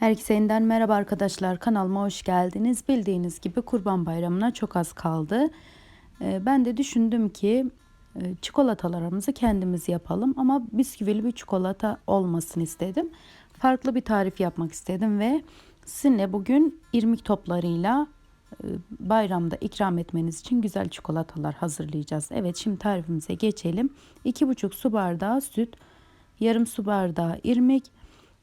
Herkese yeniden merhaba arkadaşlar kanalıma hoş geldiniz. Bildiğiniz gibi Kurban Bayramı'na çok az kaldı. Ee, Ben de düşündüm ki e, çikolatalarımızı kendimiz yapalım ama bisküvili bir çikolata olmasını istedim. Farklı bir tarif yapmak istedim ve sizinle bugün irmik toplarıyla e, bayramda ikram etmeniz için güzel çikolatalar hazırlayacağız. Evet şimdi tarifimize geçelim. 2,5 su bardağı süt, yarım su bardağı irmik,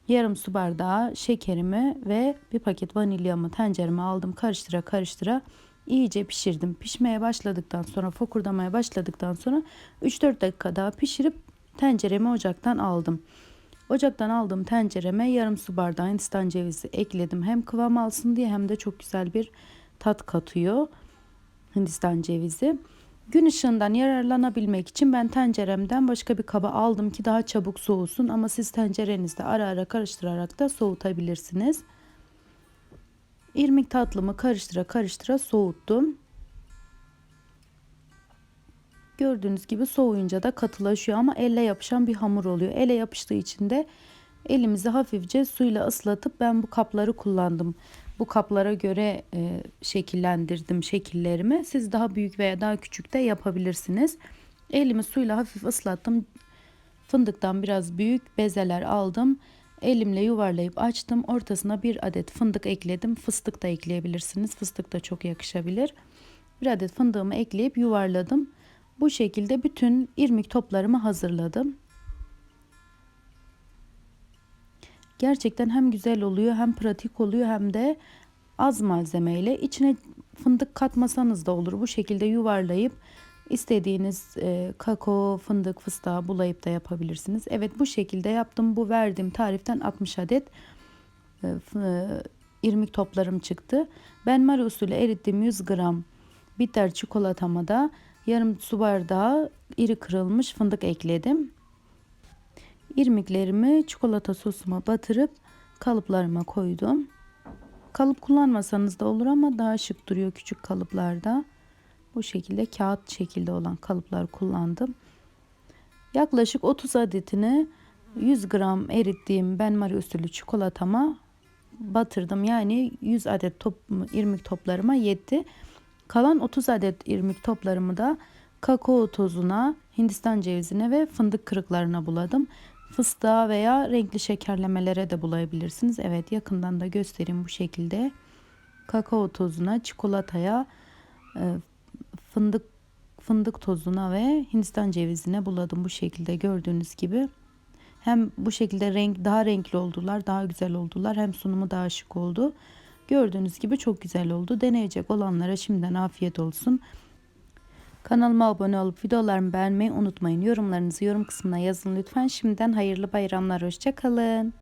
yarım su bardağı şekerimi ve bir paket vanilyamı tencereme aldım. Karıştıra karıştıra iyice pişirdim. Pişmeye başladıktan sonra fokurdamaya başladıktan sonra 3-4 dakika daha pişirip tenceremi ocaktan aldım. Ocaktan aldığım tencereme yarım su bardağı hindistan cevizi ekledim. Hem kıvam alsın diye hem de çok güzel bir tat katıyor hindistan cevizi. Gün ışığından yararlanabilmek için ben tenceremden başka bir kaba aldım ki daha çabuk soğusun ama siz tencerenizde ara ara karıştırarak da soğutabilirsiniz. İrmik tatlımı karıştıra karıştıra soğuttum. Gördüğünüz gibi soğuyunca da katılaşıyor ama elle yapışan bir hamur oluyor. Ele yapıştığı için de elimizi hafifçe suyla ıslatıp ben bu kapları kullandım. Bu kaplara göre e, şekillendirdim şekillerimi. Siz daha büyük veya daha küçük de yapabilirsiniz. Elimi suyla hafif ıslattım. Fındıktan biraz büyük bezeler aldım. Elimle yuvarlayıp açtım. Ortasına bir adet fındık ekledim. Fıstık da ekleyebilirsiniz. Fıstık da çok yakışabilir. Bir adet fındığımı ekleyip yuvarladım. Bu şekilde bütün irmik toplarımı hazırladım. Gerçekten hem güzel oluyor hem pratik oluyor hem de az malzemeyle içine fındık katmasanız da olur. Bu şekilde yuvarlayıp istediğiniz e, kakao, fındık, fıstığa bulayıp da yapabilirsiniz. Evet bu şekilde yaptım. Bu verdiğim tariften 60 adet e, e, irmik toplarım çıktı. Ben mari usulü erittiğim 100 gram bitter çikolatama da yarım su bardağı iri kırılmış fındık ekledim. İrmiklerimi çikolata sosuma batırıp kalıplarıma koydum. Kalıp kullanmasanız da olur ama daha şık duruyor küçük kalıplarda. Bu şekilde kağıt şekilde olan kalıplar kullandım. Yaklaşık 30 adetini 100 gram erittiğim benmari usulü çikolatama batırdım. Yani 100 adet top, irmik toplarıma yetti. Kalan 30 adet irmik toplarımı da kakao tozuna, hindistan cevizine ve fındık kırıklarına buladım. Fıstığa veya renkli şekerlemelere de bulayabilirsiniz. Evet yakından da göstereyim bu şekilde. Kakao tozuna, çikolataya, e, fındık fındık tozuna ve hindistan cevizine buladım bu şekilde gördüğünüz gibi. Hem bu şekilde renk daha renkli oldular, daha güzel oldular. Hem sunumu daha şık oldu. Gördüğünüz gibi çok güzel oldu. Deneyecek olanlara şimdiden afiyet olsun. Kanalıma abone olup videolarımı beğenmeyi unutmayın. Yorumlarınızı yorum kısmına yazın lütfen. Şimdiden hayırlı bayramlar. Hoşçakalın.